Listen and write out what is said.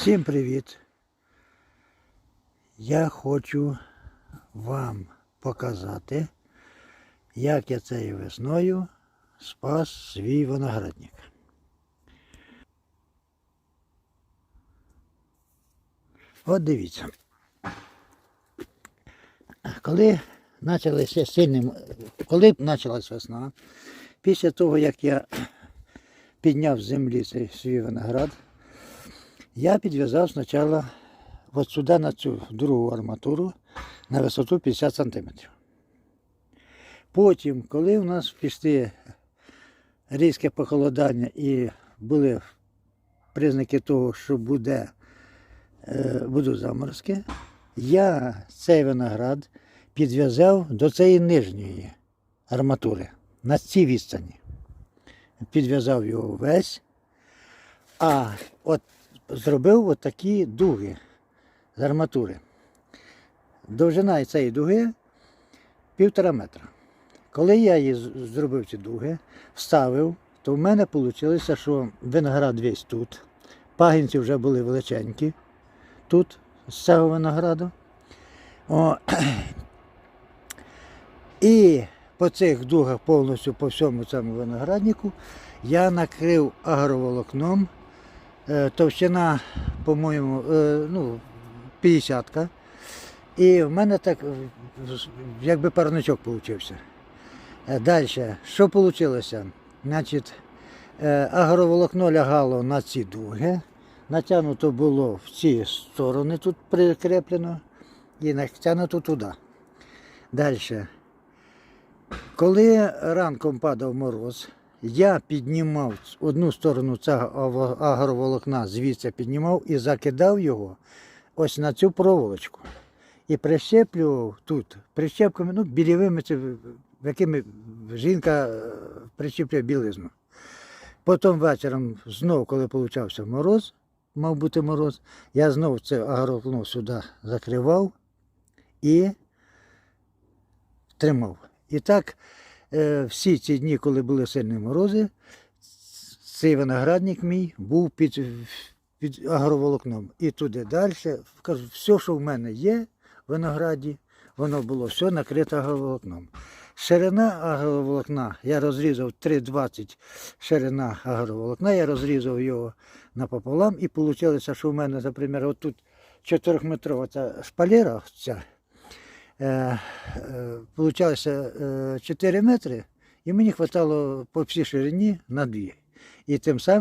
Всім привіт! Я хочу вам показати, як я цією весною спас свій виноградник. От дивіться. Коли почалися сильним, коли почалась весна, після того, як я підняв з землі цей свій виноград, я підв'язав спочатку от сюди на цю другу арматуру на висоту 50 см. Потім, коли у нас пішли різке похолодання і були признаки того, що буде, е, будуть заморозки, я цей виноград підв'язав до цієї нижньої арматури на цій відстані. Підв'язав його весь, а от зробив от такі дуги з арматури. Довжина цієї дуги півтора метра. Коли я її зробив ці дуги, вставив, то в мене вийшло, що виноград весь тут. Пагінці вже були величенькі тут, з цього винограду. О, і по цих дугах повністю по всьому цьому винограднику я накрив агроволокном. Е, Товщина, по-моєму, е, ну, 50 І в мене так е, якби парничок получився. Далі, що вийшло? Значить, агроволокно лягало на ці дуги, натягнуто було в ці сторони, тут прикріплено, і натягнуто туди. Далі. Коли ранком падав мороз, я піднімав одну сторону цього агроволокна, звідси піднімав і закидав його ось на цю проволочку. І прищеплював тут, прищепками, ну, білівими, якими жінка е, прищеплює білизну. Потім вечором, знову, коли получався мороз, мав бути мороз, я знову це агроволокно сюди закривав і тримав. І так всі ці дні, коли були сильні морози, цей виноградник мій був під, під агроволокном. І туди далі, кажу, все, що в мене є в винограді, воно було все накрите агроволокном. Ширина агроволокна, я розрізав 3,20 ширина агроволокна, я розрізав його напополам і вийшло, що в мене, наприклад, отут 4-метрова ця шпалера, ця, е, е, получалося е, 4 метри, і мені вистачало по всій ширині на 2. І тим самим